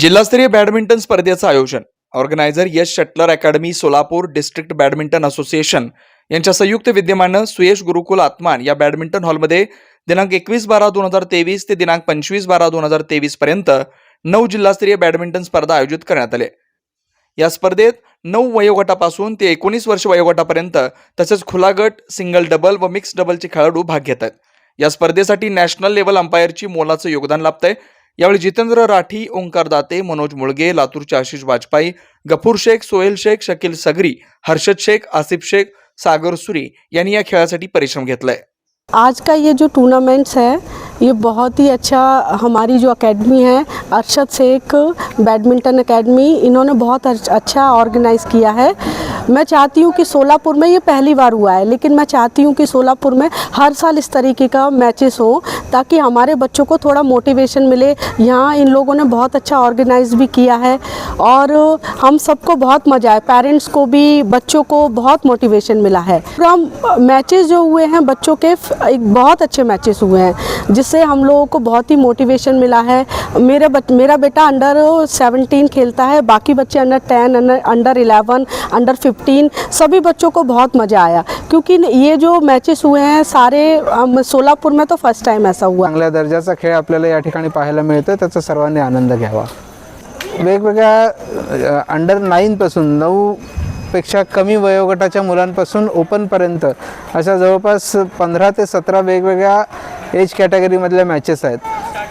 जिल्हास्तरीय बॅडमिंटन स्पर्धेचं आयोजन. Organiser Yash shuttler academy Solapur district badminton association यांच्या संयुक्त विद्यमानं सुयश गुरुकुल आत्मान या बॅडमिंटन हॉलमध्ये दिनांक एकवीस बारा दोन हजार तेवीस ते दिनांक पंचवीस बारा दोन हजार तेवीस पर्यंत नऊ जिल्हास्तरीय बॅडमिंटन स्पर्धा आयोजित करण्यात आले. या स्पर्धेत नऊ वयोगटापासून ते एकोणीस वर्ष वयोगटापर्यंत तसेच खुला गट सिंगल डबल व मिक्स डबलचे खेळाडू भाग घेतात. या स्पर्धेसाठी नॅशनल लेवल अंपायरची मोलाचं योगदान लाभतंय. यावेळी जितेंद्र राठी, ओंकार दाते, मनोज मुळगे लातूरचे आशिष वाजपेयी, गफूर शेख, सोहेल शेख, शकील सगरी, हर्षद शेख, आसिफ शेख, सागर सुरी यांनी या खेळासाठी परिश्रम घेतलाय. आज का ये जो टूर्नामेंट्स है, ये बहुत ही अच्छा हमारी जो एकेडमी है अरशद शेख बैडमिंटन एकेडमी इन्होंने बहुत अच्छा ऑर्गेनाइज किया है। मैं चाहती हूँ कि सोलापुर में ये पहली बार हुआ है लेकिन मैं चाहती हूँ कि सोलापुर में हर साल इस तरीके का मैचेस हो ताकि हमारे बच्चों को थोड़ा मोटिवेशन मिले। यहाँ इन लोगों ने बहुत अच्छा ऑर्गेनाइज भी किया है और हम सबको बहुत मज़ा आया। पेरेंट्स को भी बच्चों को बहुत मोटिवेशन मिला है। प्रोग्राम मैचेस जो हुए हैं बच्चों के एक बहुत अच्छे मैचेस हुए हैं जिससे हम लोगों को बहुत ही मोटिवेशन मिला है। मेरे बच, मेरा बेटा अंडर 17 खेलता है बाकी बच्चे under 10 under eleven under 11 fifteen सभी बच्चों को बहुत मज़ा आया क्योंकि ये जो मैचेस हुए हैं सारे सोलापूर सोलापुर में तो फर्स्ट टाइम ऐसा हुआ। चांगल्या दर्जाचा खेळ आपल्याला या ठिकाणी पाहायला मिळतो त्याचा सर्वांनी आनंद घ्यावा. वेगवेगळ्या अंडर नाईनपासून नऊ पेक्षा कमी वयोगटाच्या मुलांपासून ओपनपर्यंत अशा जवळपास पंधरा ते सतरा वेगवेगळ्या एज कॅटेगरीमधल्या मॅचेस आहेत.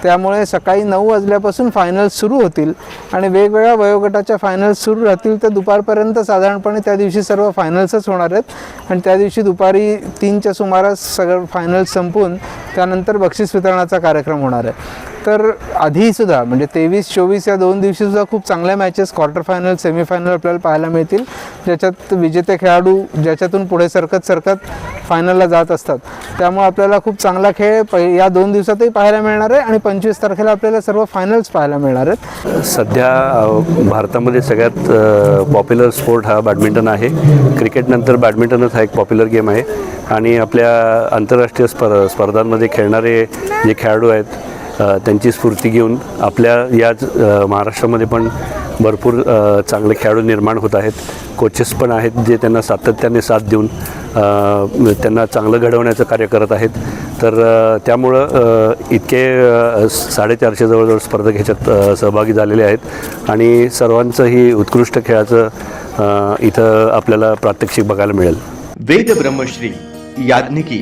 त्यामुळे सकाळी नऊ वाजल्यापासून फायनल्स सुरू होतील. आणि वेगवेगळ्या वयोगटाच्या फायनल्स सुरू राहतील तर दुपारपर्यंत साधारणपणे त्या दिवशी सर्व फायनल्सच होणार आहेत. आणि त्या दिवशी दुपारी तीनच्या सुमारास सगळं फायनल्स संपून त्यानंतर बक्षीस वितरणाचा कार्यक्रम होणार आहे. तर आधीसुद्धा म्हणजे तेवीस चोवीस या दोन दिवशीसुद्धा खूप चांगल्या मॅचेस क्वार्टर फायनल सेमीफायनल आपल्याला पाहायला मिळतील. ज्याच्यात विजेते खेळाडू ज्याच्यातून पुढे सरकत सरकत फायनलला जात असतात. त्यामुळे आपल्याला खूप चांगला खेळ प या दोन दिवसातही पाहायला मिळणार आहे आणि पंचवीस तारखेला आपल्याला सर्व फायनल्स पाहायला मिळणार आहेत. सध्या भारतामध्ये सगळ्यात पॉप्युलर स्पोर्ट हा बॅडमिंटन आहे. क्रिकेटनंतर बॅडमिंटनच हा एक पॉप्युलर गेम आहे. आणि आपल्या आंतरराष्ट्रीय स्पर स्पर्धांमध्ये खेळणारे जे खेळाडू आहेत त्यांची स्फूर्ती घेऊन आपल्या याच महाराष्ट्रामध्ये पण भरपूर चांगले खेळाडू निर्माण होत आहेत. कोचेस पण आहेत जे त्यांना सातत्याने साथ देऊन त्यांना चांगलं घडवण्याचं कार्य करत आहेत. तर त्यामुळं इतके साडेचारशे जवळजवळ स्पर्धक ह्याच्यात सहभागी झालेले आहेत. आणि सर्वांचंही उत्कृष्ट खेळाचं इथं आपल्याला प्रात्यक्षिक बघायला मिळेल. वेद ब्रह्मश्री याज्ञिकी